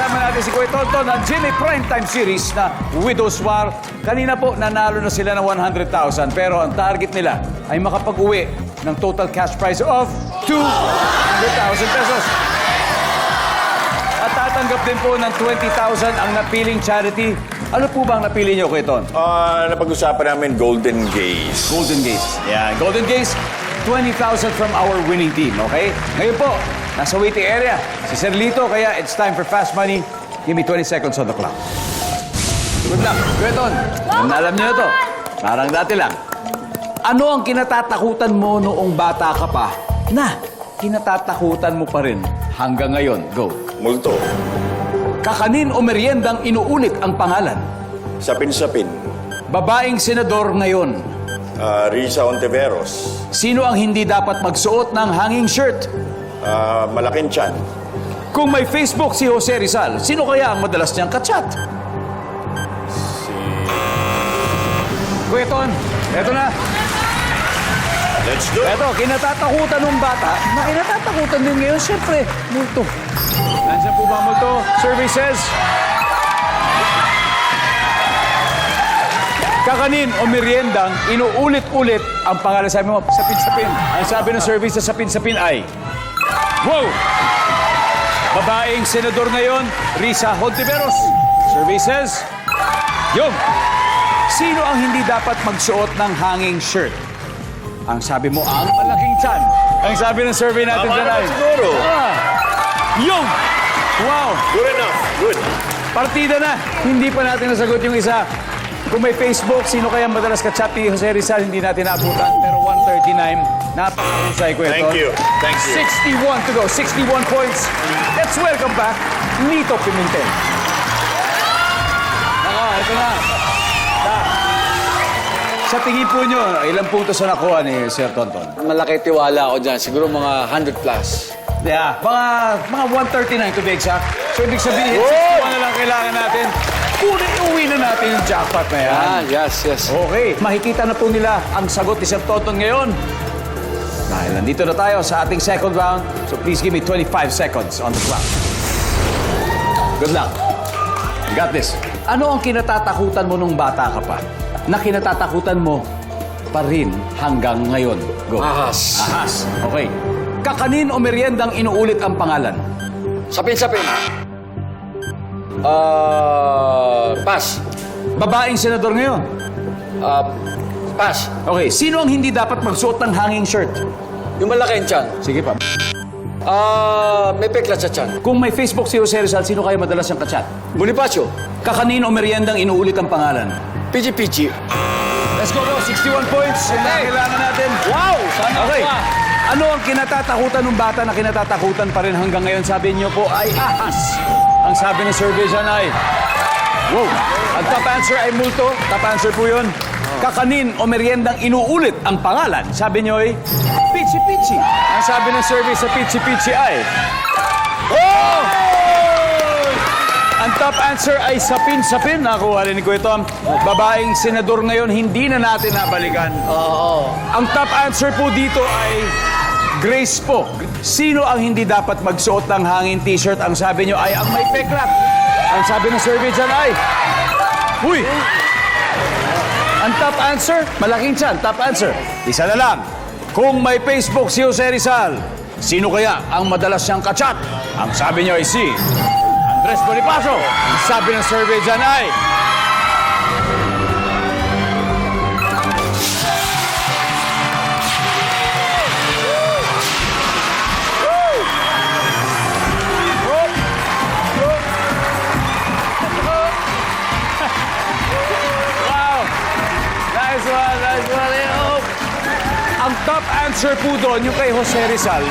kasama natin si Kuya Tonton ng Jimmy Primetime Series na Widow's War. Kanina po, nanalo na sila ng 100,000 pero ang target nila ay makapag-uwi ng total cash prize of 200,000 pesos. At tatanggap din po ng 20,000 ang napiling charity. Ano po ba ang napili niyo, Kuya Ton? Ah, napag-usapan namin Golden Gaze. Golden Gaze. Yan, Golden Gaze, 20,000 from our winning team, okay? Ngayon po, nasa waiting area, si Serlito, kaya it's time for fast money. Give me 20 seconds on the clock. Good luck. Kuya Ton, na alam niyo to. Parang dati lang. Ano ang kinatatakutan mo noong bata ka pa na kinatatakutan mo pa rin hanggang ngayon? Go. Multo. Kakanin o meriendang inuulit ang pangalan. Sapin-sapin. Babaeng senador ngayon. Ah, Risa Ontiveros. Sino ang hindi dapat magsuot ng hanging shirt? Ah, malaking tiyan. Kung may Facebook si Jose Rizal, sino kaya ang madalas niyang kachat? Kuya Ton, eto na. Let's do it. Eto, kinatatakutan ng bata na kinatatakutan din ngayon, siyempre, multo. Nandiyan po ba multo? Services? Kakanin o meriendang inuulit-ulit ang pangalan. Sabi mo, sapin-sapin. Ang sabi ng service sa sapin-sapin ay, Wow! Babaeng senador ngayon, Risa Hontiveros. Services? Yung! Sino ang hindi dapat magsuot ng hanging shirt? Ang sabi mo, ang malaking tiyan. Ang sabi ng survey natin Tama dyan ay... siguro. Ah, yung! Wow! Good enough. Good. Partida na. Hindi pa natin nasagot yung isa. Kung may Facebook, sino kaya madalas ka-chat ni Jose Rizal, hindi natin naabutan. Pero 139, napakahusay ko ito. Thank you. Thank you. 61 to go, 61 points. Let's welcome back Nito Pimentel. Naka, ito na. Na. Sa tingin po nyo, ilang puntos na nakuha ni Sir Tonton? Malaki tiwala ako dyan. Siguro mga 100 plus. Yeah, mga, mga 139 to be exact. So, ibig sabihin, 61 na lang kailangan natin. Kunin, uwi na natin yung jackpot na yan. Ah, yes, yes. Okay, makikita na po nila ang sagot ni Sir Tonton ngayon. Dahil nandito na tayo sa ating second round, so please give me 25 seconds on the clock. Good luck. You got this. Ano ang kinatatakutan mo nung bata ka pa? Na kinatatakutan mo pa rin hanggang ngayon? Go. Ahas. Ahas. Okay. Kakanin o meriendang inuulit ang pangalan? Sapin-sapin. Ah, pass. Babaeng senador ngayon. Ah, pass. Okay, sino ang hindi dapat magsuot ng hanging shirt? Yung malaki tiyan. Sige pa. Ah, may pekla sa tiyan. Kung may Facebook si Jose Rizal, sino kaya madalas ang kachat? Bonifacio. Kakanin o meriendang inuulit ang pangalan? Pichi-pichi. Let's go, go. 61 points. Ang kailangan natin. Wow! Sana Okay. pa. Ano ang kinatatakutan ng bata na kinatatakutan pa rin hanggang ngayon? Sabi niyo po ay ahas. Ang sabi ng survey dyan ay... Wow! Ang top answer ay multo. Top answer po yun. Kakanin o meriendang inuulit ang pangalan. Sabi niyo ay pichi-pichi. Ang sabi ng survey sa pichi-pichi ay... Oh! Ang top answer ay sapin-sapin. Nakuha rin Kuya Tom. Babaeng senador ngayon, hindi na natin nabalikan. Oo. Ang top answer po dito ay Grace po. Sino ang hindi dapat magsuot ng hangin t-shirt? Ang sabi nyo ay ang may peklat. Ang sabi ng survey dyan ay... Uy! Ang top answer, malaking tiyan. Top answer, isa na lang. Kung may Facebook si Jose Rizal, sino kaya ang madalas siyang kachat? Ang sabi nyo ay si Andres Bonifacio. Ang sabi ng survey dyan ay... top answer po doon, yung kay Jose Rizal,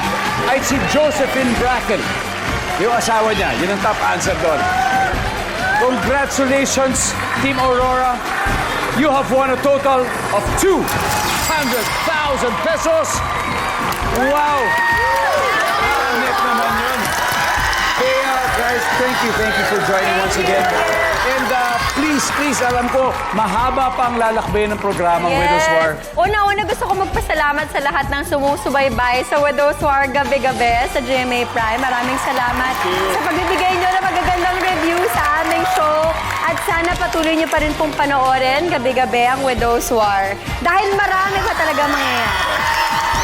ay si Josephine Bracken. Yung asawa niya, yun ang top answer doon. Congratulations, Team Aurora. You have won a total of 200,000 pesos. Wow! Thank you, thank you for joining once again. And uh, please, please, alam ko, mahaba pang lalakbayin ng programang Widow's War. Una-una gusto ko magpasalamat sa lahat ng sumusubaybay sa Widow's War gabi-gabi sa GMA Prime. Maraming salamat sa pagbibigay nyo ng magagandang patuloy niyo pa rin pong panoorin gabi-gabi ang Widow's War. Dahil marami pa talaga mangyayari.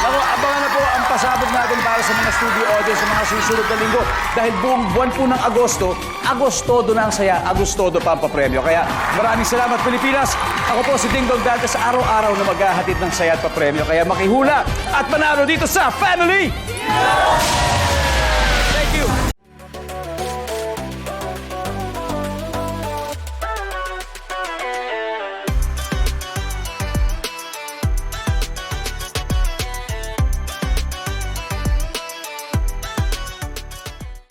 Ako, abangan na po ang pasabog natin para sa mga studio audience sa mga susunod na linggo. Dahil buong buwan po ng Agosto, Agostodo na ang saya, Agostodo pa ang papremyo. Kaya maraming salamat Pilipinas. Ako po si Ding Dong Dante sa araw-araw na maghahatid ng saya at papremyo. Kaya makihula at panalo dito sa Family! Thank you!